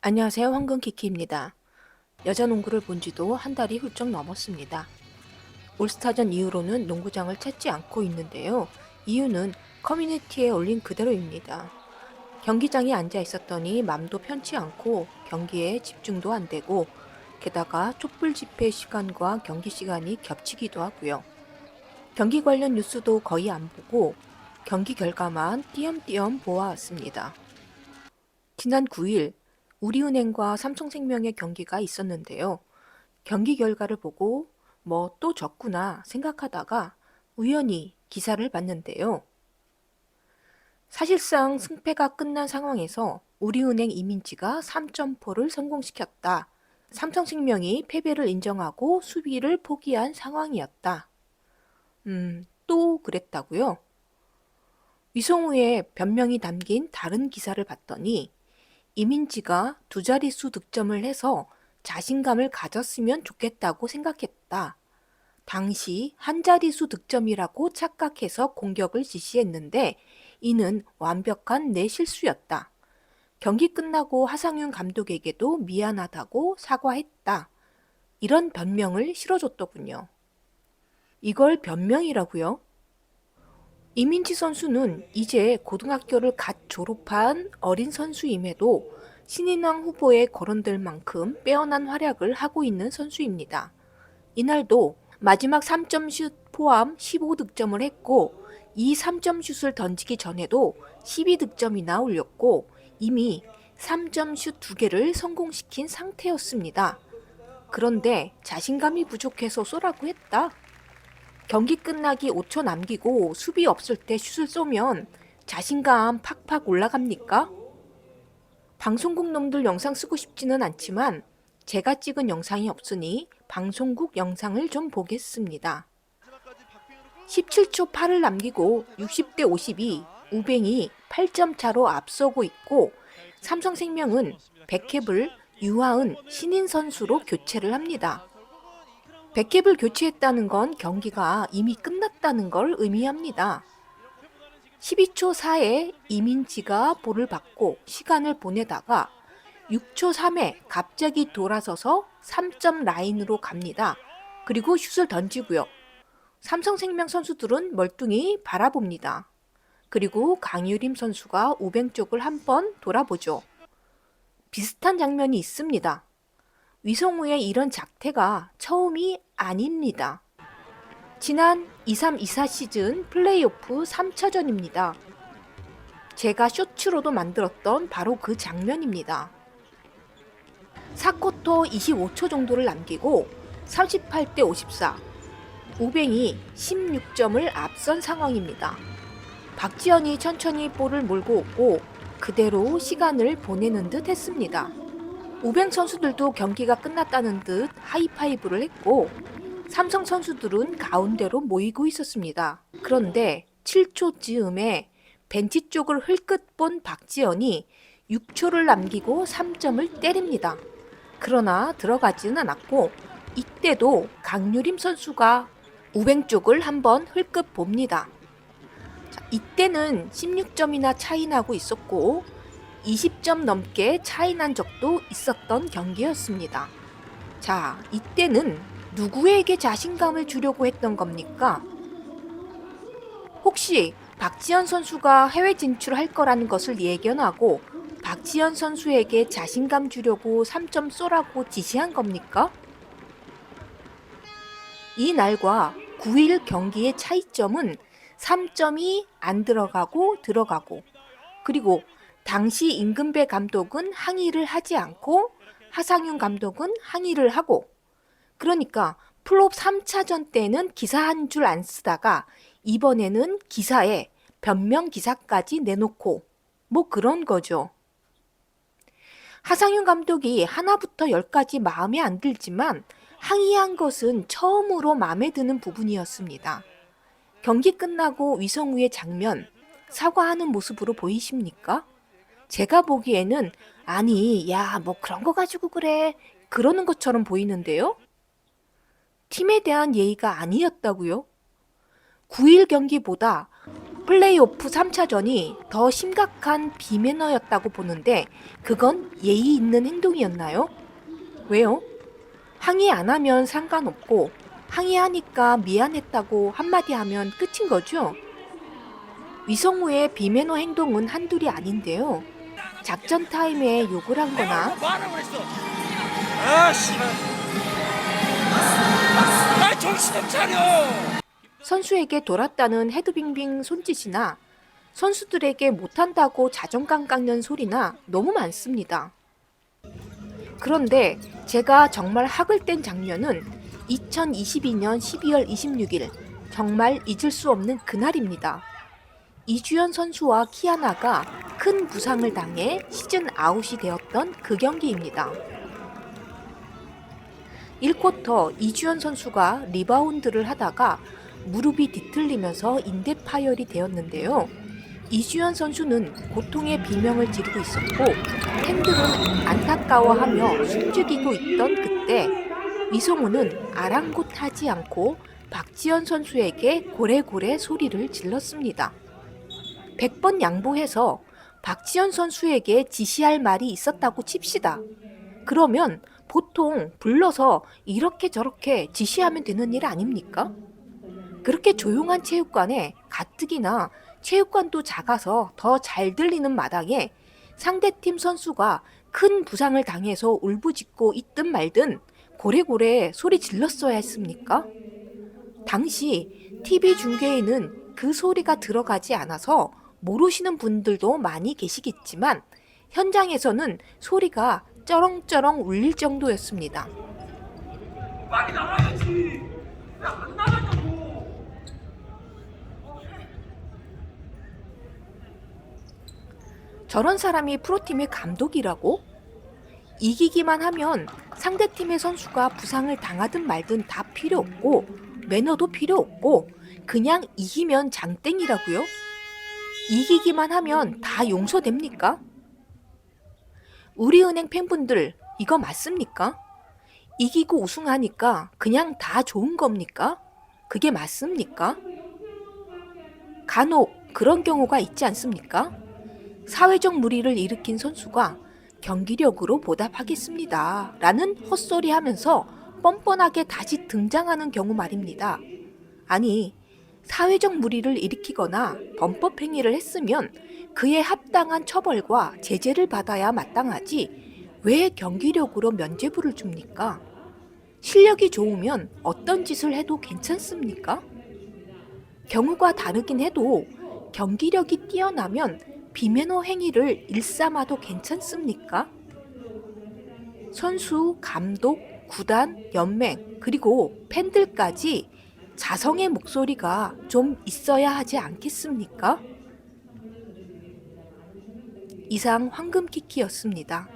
안녕하세요. 황금키키입니다. 여자 농구를 본 지도 한 달이 훌쩍 넘었습니다. 올스타전 이후로는 농구장을 찾지 않고 있는데요. 이유는 커뮤니티에 올린 그대로입니다. 경기장에 앉아 있었더니 맘도 편치 않고 경기에 집중도 안 되고 게다가 촛불 집회 시간과 경기 시간이 겹치기도 하고요. 경기 관련 뉴스도 거의 안 보고 경기 결과만 띄엄띄엄 보아왔습니다. 지난 9일 우리은행과 삼성생명의 경기가 있었는데요. 경기 결과를 보고 뭐 또 졌구나 생각하다가 우연히 기사를 봤는데요. 사실상 승패가 끝난 상황에서 우리은행 이민지가 3점포를 성공시켰다. 삼성생명이 패배를 인정하고 수비를 포기한 상황이었다. 음, 또 그랬다고요? 위성우의 변명이 담긴 다른 기사를 봤더니 이민지가 두 자릿수 득점을 해서 자신감을 가졌으면 좋겠다고 생각했다. 당시 한 자릿수 득점이라고 착각해서 공격을 지시했는데 이는 완벽한 내 실수였다. 경기 끝나고 하상윤 감독에게도 미안하다고 사과했다. 이런 변명을 실어줬더군요. 이걸 변명이라고요? 이민지 선수는 이제 고등학교를 갓 졸업한 어린 선수임에도 신인왕 후보에 거론될 만큼 빼어난 활약을 하고 있는 선수입니다. 이날도 마지막 3점 슛 포함 15득점을 했고 이 3점 슛을 던지기 전에도 12득점이나 올렸고 이미 3점 슛 2개를 성공시킨 상태였습니다. 그런데 자신감이 부족해서 쏘라고 했다. 경기 끝나기 5초 남기고 수비 없을 때 슛을 쏘면 자신감 팍팍 올라갑니까? 방송국 놈들 영상 쓰고 싶지는 않지만 제가 찍은 영상이 없으니 방송국 영상을 좀 보겠습니다. 17초 8을 남기고 60대 52 우뱅이 8점 차로 앞서고 있고 삼성생명은 백캡을 유하은 신인 선수로 교체를 합니다. 백캡을 교체했다는 건 경기가 이미 끝났다는 걸 의미합니다. 12초 4에 이민지가 볼을 받고 시간을 보내다가 6초 3에 갑자기 돌아서서 3점 라인으로 갑니다. 그리고 슛을 던지고요. 삼성생명 선수들은 멀뚱히 바라봅니다. 그리고 강유림 선수가 우뱅 쪽을 한번 돌아보죠. 비슷한 장면이 있습니다. 위성우의 이런 작태가 처음이 아닙니다. 지난 23-24 시즌 플레이오프 3차전입니다. 제가 쇼츠로도 만들었던 바로 그 장면입니다. 4쿼터 25초 정도를 남기고 38대 54. 우뱅이 16점을 앞선 상황입니다. 박지현이 천천히 볼을 몰고 오고 그대로 시간을 보내는 듯 했습니다. 우뱅 선수들도 경기가 끝났다는 듯 하이파이브를 했고 삼성 선수들은 가운데로 모이고 있었습니다. 그런데 7초 즈음에 벤치 쪽을 흘끗 본 박지현이 6초를 남기고 3점을 때립니다. 그러나 들어가지는 않았고 이때도 강유림 선수가 우뱅 쪽을 한번 흘끗 봅니다. 자, 이때는 16점이나 차이 나고 있었고 20점 넘게 차이 난 적도 있었던 경기였습니다. 자, 이때는 누구에게 자신감을 주려고 했던 겁니까? 혹시 박지현 선수가 해외 진출할 거라는 것을 예견하고 박지현 선수에게 자신감 주려고 3점 쏘라고 지시한 겁니까? 이 날과 9일 경기의 차이점은 3점이 안 들어가고 들어가고 그리고 당시 임금배 감독은 항의를 하지 않고 하상윤 감독은 항의를 하고 그러니까 플롭 3차전 때는 기사 한 줄 안 쓰다가 이번에는 기사에 변명 기사까지 내놓고 뭐 그런 거죠. 하상윤 감독이 하나부터 열까지 마음에 안 들지만 항의한 것은 처음으로 마음에 드는 부분이었습니다. 경기 끝나고 위성우의 장면, 사과하는 모습으로 보이십니까? 제가 보기에는 아니, 야, 뭐 그런 거 가지고 그래. 그러는 것처럼 보이는데요? 팀에 대한 예의가 아니었다고요? 9일 경기보다 플레이오프 3차전이 더 심각한 비매너였다고 보는데 그건 예의 있는 행동이었나요? 왜요? 항의 안 하면 상관없고 항의하니까 미안했다고 한마디 하면 끝인 거죠? 위성우의 비매너 행동은 한둘이 아닌데요. 작전 타임에 욕을 한 거나. 아 씨발. 아 정신 좀 차려. 선수에게 돌았다는 헤드빙빙 손짓이나 선수들에게 못한다고 자존감 깎는 소리나 너무 많습니다. 그런데 제가 정말 학을 뗀 장면은 2022년 12월 26일 정말 잊을 수 없는 그날입니다. 이주연 선수와 키아나가 큰 부상을 당해 시즌 아웃이 되었던 그 경기입니다. 1쿼터 이주연 선수가 리바운드를 하다가 무릎이 뒤틀리면서 인대 파열이 되었는데요. 이주연 선수는 고통의 비명을 지르고 있었고 팬들은 안타까워하며 숨죽이고 있던 그때 위성우는 아랑곳하지 않고 박지현 선수에게 고래고래 소리를 질렀습니다. 100번 양보해서 박지현 선수에게 지시할 말이 있었다고 칩시다. 그러면 보통 불러서 이렇게 저렇게 지시하면 되는 일 아닙니까? 그렇게 조용한 체육관에 가뜩이나 체육관도 작아서 더 잘 들리는 마당에 상대팀 선수가 큰 부상을 당해서 울부짖고 있든 말든 고래고래 소리 질렀어야 했습니까? 당시 TV 중계에는 그 소리가 들어가지 않아서 모르시는 분들도 많이 계시겠지만 현장에서는 소리가 쩌렁쩌렁 울릴 정도였습니다. 빨리 나가야지. 야안 나가냐고. 저런 사람이 프로팀의 감독이라고? 이기기만 하면 상대팀의 선수가 부상을 당하든 말든 다 필요 없고 매너도 필요 없고 그냥 이기면 장땡이라고요? 이기기만 하면 다 용서됩니까? 우리은행 팬분들 이거 맞습니까? 이기고 우승하니까 그냥 다 좋은 겁니까? 그게 맞습니까? 간혹 그런 경우가 있지 않습니까? 사회적 무리를 일으킨 선수가 경기력으로 보답하겠습니다. 라는 헛소리 하면서 뻔뻔하게 다시 등장하는 경우 말입니다. 아니, 사회적 무리를 일으키거나 범법 행위를 했으면 그에 합당한 처벌과 제재를 받아야 마땅하지 왜 경기력으로 면죄부를 줍니까? 실력이 좋으면 어떤 짓을 해도 괜찮습니까? 경우가 다르긴 해도 경기력이 뛰어나면 비매너 행위를 일삼아도 괜찮습니까? 선수, 감독, 구단, 연맹, 그리고 팬들까지 자성의 목소리가 좀 있어야 하지 않겠습니까? 이상 황금키키였습니다.